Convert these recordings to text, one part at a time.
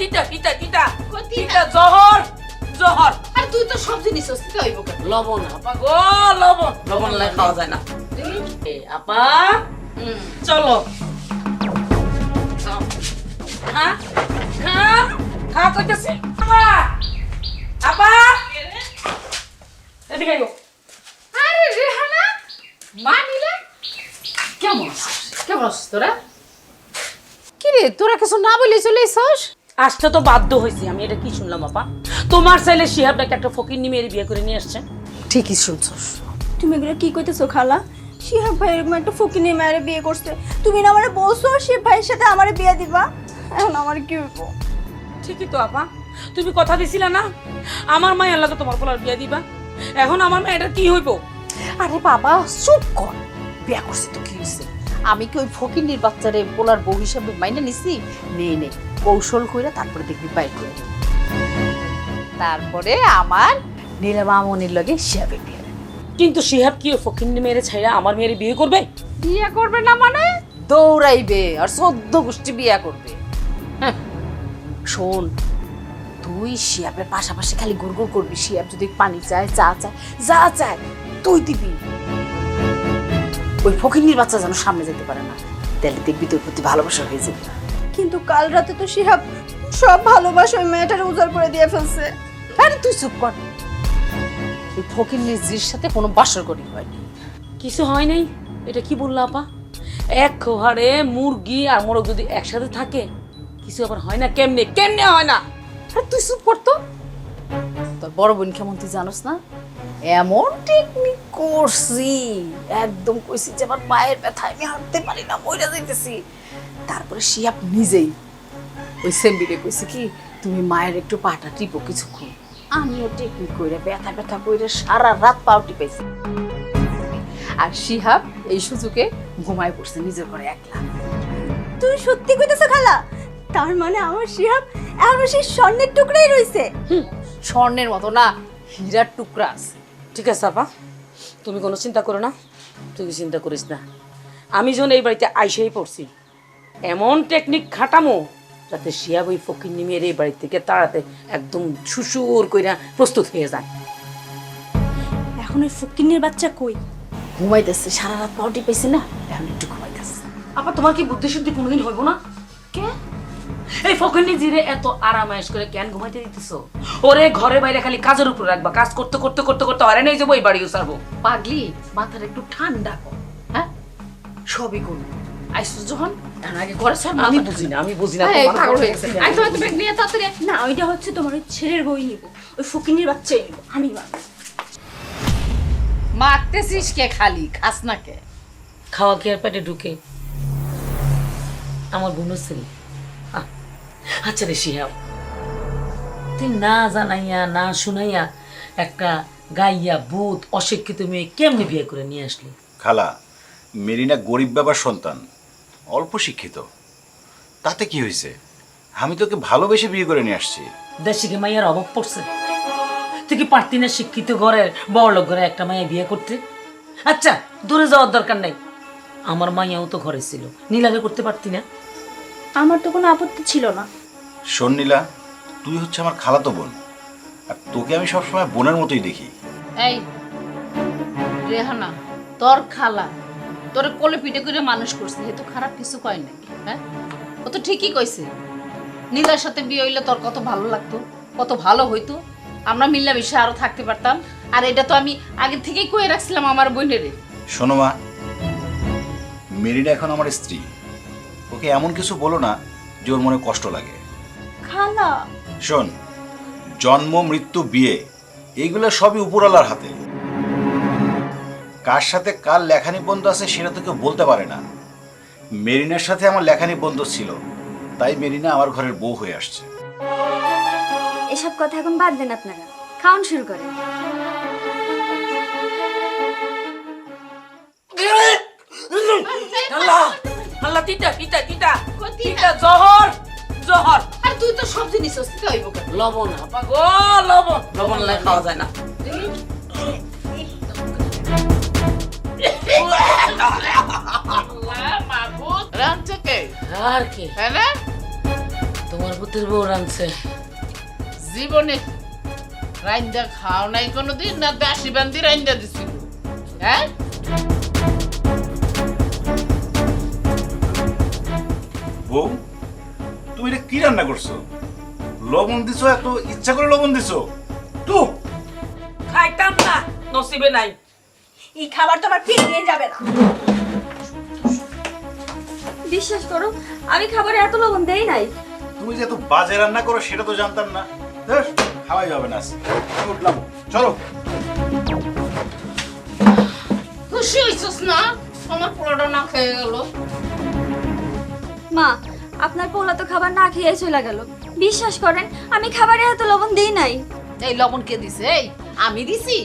তিতা তিতা তিতা। তিতা? তিতা জহর জহর। আর তুই তো সব জিনিস অস্তিত্ব হইব কেন? লবণ আপা গো লবণ। লবণ লাই খাওয়া যায় না। এ আপা। হুম। চলো। খা খা খা কইতেছি। আপা আপা। এদিকে আইও আরে রেহানা মানিলে কেমন আছিস? কেমন আছিস তোরা? কি রে তোরা কিছু না বলে চলে এসস আসতে তো বাধ্য হয়েছি আমি এটা কি শুনলাম আপা? তোমার চাইলে শিহাব নাকি একটা ফকির নিয়ে মেরে বিয়ে করে নিয়ে আসছে? ঠিকই শুনছস তুমি এগুলো কি কইতেছো খালা? শিহাব ভাই এরকম একটা ফকির নিয়ে মায়ের বিয়ে করছে। তুমি না আমারে বলছো শিব ভাইয়ের সাথে আমারে বিয়ে দিবা? এখন আমার কি হইব? ঠিকই তো আপা। তুমি কথা দিছিলা না? আমার মায়ের লাগে তোমার পোলার বিয়ে দিবা। এখন আমার মেয়েটা কি হইব? আরে বাবা চুপ কর। বিয়া করছি তো কি হয়েছে আমি কি ওই ফকিন্নির বাচ্চারে পোলার বউ হিসাবে মাইনে নিছি? নে নে কৌশল কইরা তারপরে দেখবি বাইর করে দিব। তারপরে আমার নীলমামনির লগে শিয়াবে বিয়ে। কিন্তু শিহাব কি ফকির মেয়েরে ছাইরা আমার মেয়ের বিয়ে করবে? বিয়ে করবে না মানে? দৌড়াইবে আর সদ্য গোষ্ঠী বিয়া করবে। হ্যাঁ। শোন তুই শিয়াবের পাশাপাশি খালি গুড়গুড় করবি। শিয়াব যদি পানি চায় চা চায় যা চায় তুই দিবি। ওই ফকিন্নির বাচ্চা যেন সামনে যেতে পারে না। তাহলে দেখবি তোর প্রতি ভালোবাসা হয়ে যাবে। কিন্তু কাল রাতে তো শিহাব সব ভালোবাসা ওই মেয়েটার উজাড় করে দিয়ে ফেলছে। আরে তুই চুপ কর। ওই ফকির জির সাথে কোনো বাসর করি হয়নি কিছু হয় নাই? এটা কি বলল আপা? এক খোহারে মুরগি আর মোরগ যদি একসাথে থাকে কিছু আবার হয় না? কেমনে? কেমনে হয় না? আর তুই চুপ করতো তোর বড় বোন কেমন তুই জানোস না? এমন টেকনিক করছি একদম কইছি যে আমার পায়ের ব্যথায় আমি হাঁটতে পারি না মইরা যাইতেছি। তারপরে শিয়াপ নিজেই। ওই সেম্বিরে কইছে কি তুমি মায়ের একটু পাটা টিপো কিছুক্ষণ। আমিও টেকনিক কইরা ব্যথা ব্যথা কইরা সারা রাত পাও টিপাইছি। আর শিহাব এই সুযোগে ঘুমায় পড়ছে নিজের ঘরে একলা। তুমি সত্যি কইতেছো খালা? তার মানে আমার শিহাব এখন সেই স্বর্ণের টুকরাই রইছে? হুম, স্বর্ণের মতো না হীরার টুকরা আছে। ঠিক আছে আপা। তুমি কোনো চিন্তা করো না তুই চিন্তা করিস না। আমি যখন এই বাড়িতে আইসেই পড়ছি এমন টেকনিক খাটামো যাতে শিয়াব ওই ফকির নিমিয়ে এই বাড়ি থেকে তাড়াতে একদম সুসুর কইরা প্রস্তুত হয়ে যায়। এখন ওই ফকিনের বাচ্চা কই? ঘুমাইতেছে সারা রাত পাউটি পাইছে না এখন একটু ঘুমাইতেছে। আপা তোমার কি বুদ্ধি শুদ্ধি কোনোদিন হইব না? কে? এই ফকিরনি জিরে এত আরামায়েশ করে কেন ঘুমাইতে দিতেছো? ওরে ঘরে বাইরে খালি কাজের উপর রাখবা কাজ করতে করতে করতে করতে হয়রান হয়ে যাব এই বাড়ি উসারবো। পাগলি মাথার একটু ঠান্ডা কর হ্যাঁ? সবই করব। আইসুস যখন আগে ঘরে ছাড় আমি বুঝি না আমি বুঝি না পাগল হয়ে গেছে। আমি তোমার ব্যাগ নিয়ে তাড়াতাড়ি না ওইটা হচ্ছে তোমার ওই ছেলের বই নিব। ওই ফকিনের বাচ্চাই নিব আমি মারতেছিস কে খালি? খাস না কে? খাওয়া কি আর পেটে ঢুকে? আমার বোনের ছেলে। আচ্ছা রে শিহাব তুই না জানাইয়া না শুনাইয়া একটা গাইয়া ভূত অশিক্ষিত মেয়ে কেমনি বিয়ে করে নিয়ে আসলি? খালা মেরিনা গরিব বাবার সন্তান। অল্প শিক্ষিত। তাতে কি হয়েছে আমি তোকে ভালোবেসে বিয়ে করে নিয়ে আসছি। দেশে কি মাইয়ার অভাব পড়ছে? তুই কি পারতি না শিক্ষিত ঘরের বড় লোক ঘরে একটা মাইয়া বিয়ে করতে? আচ্ছা দূরে যাওয়ার দরকার নাই। আমার মাইয়াও তো ঘরে ছিল। নীলাকে করতে পারতি না। আমার তো কোনো আপত্তি ছিল না। শোন নীলা তুই হচ্ছে আমার খালাতো বোন। আর তোকে আমি সবসময় বোনের মতোই দেখি। এই রেহানা তোর খালা। তোর কোলে পিঠে করে মানুষ করছে তো খারাপ কিছু কয় নাকি হ্যাঁ? ও তো ঠিকই কইছে। নীলার সাথে বিয়ে হইলে তোর কত ভালো লাগতো কত ভালো হইতো। আমরা মিল্লামিশে আরও থাকতে পারতাম। আর এটা তো আমি আগে থেকেই কয়ে রাখছিলাম আমার বোনেরে। শোনো মা মেরিনা এখন আমার স্ত্রী। ওকে এমন কিছু বলো না যে ওর মনে কষ্ট লাগে। খালা। শোন জন্ম মৃত্যু বিয়ে এইগুলো সবই উপরওয়ালার হাতে। কার সাথে কার লেখানি বন্ধু আছে সেটা তো কেউ বলতে পারে না। মেরিনার সাথে আমার লেখানি বন্ধু ছিল তাই মেরিনা আমার ঘরের বউ হয়ে আসছে। এসব কথা এখন বাদ দেন আপনারা খাওয়ান শুরু করেন। আল্লাহ আল্লাহ তিতা তিতা তিতা তিতা? তিতা জহর জহর। আর তুই তো সব জিনিস অস্তিত্ব হইব লবণ আপা গো লবণ। লবণ লাই খাওয়া যায় না। আর কি? হ্যাঁ তোমার প্রতি রাতের বউ রাঁধছে। জীবনে রাইন্দা খাও নাই কোনোদিন না দাসি বান্দি রাইন্দা দিছিল হ্যাঁ? বউ তুমি এটা কি রান্না করছ? লবণ দিছো এত ইচ্ছা করে লবণ দিছো? তো খাইতাম না নসিবে নাই। এই খাবার তো আমার ফিরিয়ে যাবে না। বিশ্বাস করো আমি খাবারে এত লবণ দেই নাই। তুমি যে এত বাজে রান্না করো সেটা তো জানতাম না। ধ্যাস, খাওয়াই যাবে না। আমি উঠলাম। চলো। খুশি হইছস না? আমার পোলাটা না খেয়ে গেল। মা আপনার পোলা তো খাবার না খেয়ে চলে গেল। বিশ্বাস করেন আমি খাবারে এত লবণ দিই নাই। এই লবণ কে দিছে? এই আমি দিছি?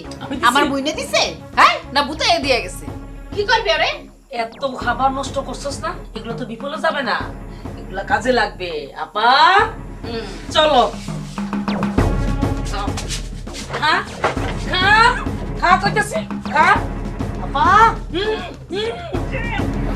আমার বইনে দিছে? হ্যাঁ? না বুতাই দিয়ে গেছে। কি করবি আরে? এত খাবার নষ্ট করছস না এগুলো তো বিফলে যাবে না। এগুলা কাজে লাগবে। আপা হুম। চলো। খা খা খা কইতেছি খা। আপা হুম, হুম।